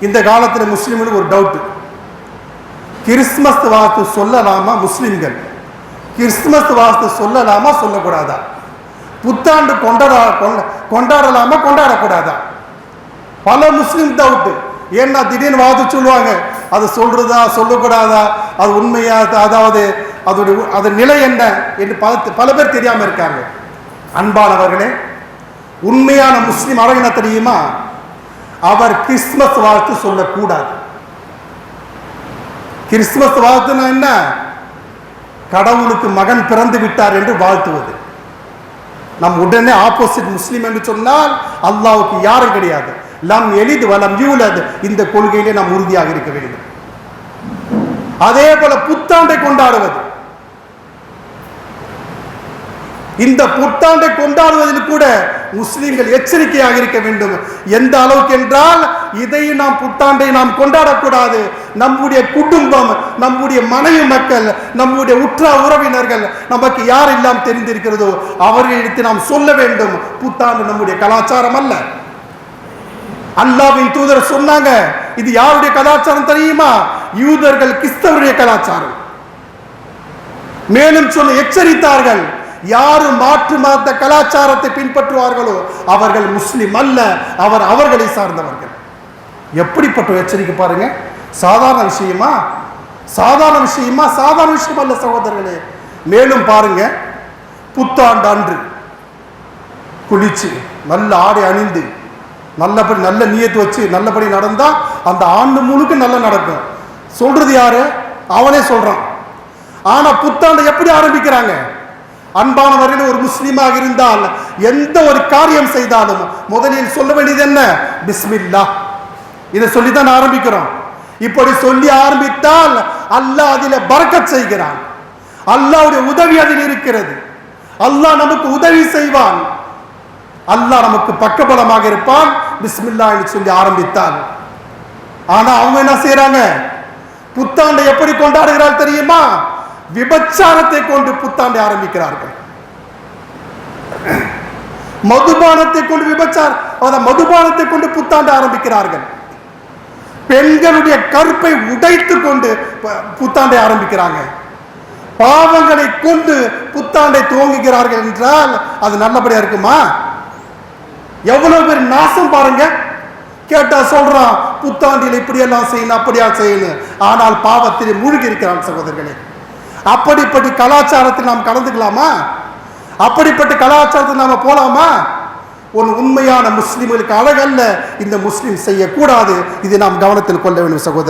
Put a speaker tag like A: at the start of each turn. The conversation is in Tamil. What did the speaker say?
A: இந்த காலத்தில் முஸ்லீம்களுக்கு ஒரு டவுட்டு கிறிஸ்மஸ் வாஸ்து சொல்லலாமா முஸ்லீம்கள்? கிறிஸ்துமஸ் வாஸ்து சொல்லலாமா சொல்லக்கூடாதா? புத்தாண்டு கொண்டாட கொண்ட- கொண்டாடலாமா கொண்டாடக்கூடாதா? பல முஸ்லீம் டவுட்டு ஏன்னா திடீர்னு வாத்து சொல்லுவாங்க. அது சொல்றதா சொல்லக்கூடாதா? அது உண்மையா அதாவது அதோடைய அதன் நிலை என்ன என்று பல பல பேர் தெரியாமல் இருக்காங்க. அன்பானவர்களே உண்மையான முஸ்லீம் அழகு தெரியுமா? அவர் கிறிஸ்துமஸ் வாழ்த்து சொல்லக்கூடாது. கிறிஸ்துமஸ் வாழ்த்துனா என்ன? கடவுளுக்கு மகன் பிறந்து விட்டார் என்று வாழ்த்துவது. நம் உடனே ஆப்போசிட் முஸ்லீம் என்று சொன்னால் அல்லாவுக்கு யாரும் கிடையாது. லம் எளிது வலம் யூலது. இந்த கொள்கையிலே நாம் உறுதியாக இருக்க வேண்டும். அதே போல புத்தாண்டை கொண்டாடுவது. இந்த புத்தாண்டை கொண்டாடுவதில் கூட முஸ்லிம்கள் எச்சரிக்கையாக இருக்க வேண்டும். எந்த அளவுக்கு என்றால் இதை நாம் புத்தாண்டை நாம் கொண்டாடக்கூடாது. நம்முடைய குடும்பம் நம்முடைய மனைவி மக்கள் நம்முடைய உற்றா உறவினர்கள் நமக்கு யார் எல்லாம் தெரிந்திருக்கிறதோ அவர்களிடத்தில் நாம் சொல்ல வேண்டும். புத்தாண்டு நம்முடைய கலாச்சாரம் அல்ல. அல்லாவின் தூதர் சொன்னாங்க இது யாருடைய கலாச்சாரம் தெரியுமா? யூதர்கள் கிறிஸ்தவருடைய கலாச்சாரம். மேலும் சொல்ல எச்சரித்தார்கள் யாரு மாற்று மத கலாச்சாரத்தை பின்பற்றுவார்களோ அவர்கள் முஸ்லிம் அல்ல. அவர் அவர்களை சார்ந்தவர்கள். எப்படிப்பட்ட எச்சரிக்கை பாருங்க. சாதாரண விஷயமா? சாதாரண விஷயமா? சாதாரண விஷயம் அல்ல சகோதரர்களே. மேலும் பாருங்க. புத்தாண்டு அன்று குளிச்சு நல்ல ஆடை அணிந்து நல்லபடி நல்ல நீயத்து வச்சு நல்லபடி நடந்தா அந்த ஆண்டு முழுக்க நல்லா நடக்கும். சொல்றது யாரு? அவனே சொல்றான். ஆனா புத்தாண்டு எப்படி ஆரம்பிக்கிறாங்க? அன்பானவர்கள் ஒரு முஸ்லீமாக இருந்தால் எந்த ஒரு காரியம் செய்தாலும் முதலில் சொல்ல வேண்டியது என்ன? பிஸ்மில்லா. இதை சொல்லி தான் ஆரம்பிக்கிறோம். இப்படி சொல்லி ஆரம்பித்தால் அல்லாஹ் அதில் பறக்க செய்கிறான். அல்லாவுடைய உதவி அதில் இருக்கிறது. அல்லாஹ் நமக்கு உதவி செய்வான். அல்லாஹ் நமக்கு பக்கபலமாக இருப்பான். பிஸ்மில்லா என்று சொல்லி ஆரம்பித்தால். ஆனா அவங்க என்ன செய்யறாங்க புத்தாண்டை எப்படி கொண்டாடுகிறாள் தெரியுமா? விபச்சாரத்தை கொண்டு புத்தாண்டை ஆரம்பிக்கிறார்கள். மதுபானத்தை கொண்டு விபச்சார் மதுபானத்தை கொண்டு புத்தாண்டு ஆரம்பிக்கிறார்கள். பெண்களுடைய கருப்பை உடைத்து கொண்டு புத்தாண்டை ஆரம்பிக்கிறாங்க. பாவங்களை கொண்டு புத்தாண்டை துவங்குகிறார்கள் என்றால் அது நல்லபடியா இருக்குமா? எவ்வளவு பேர் நாசம் பாருங்க. கேட்டா சொல்றான் புத்தாண்டில் இப்படியெல்லாம் செய்யணும் அப்படியா செய்யணும். ஆனால் பாவத்தில் மூழ்கி இருக்கிறான் சகோதரர்களே. அப்படிப்பட்ட கலாச்சாரத்தில் நாம் கலந்துக்கலாமா? அப்படிப்பட்ட கலாச்சாரத்தில் நாம போகலாமா ஒரு உண்மையான முஸ்லீம்களுக்கு அழகல்ல இந்த முஸ்லீம் செய்யக்கூடாது. இதை நாம் கவனத்தில் கொள்ள வேண்டும் சகோதரர்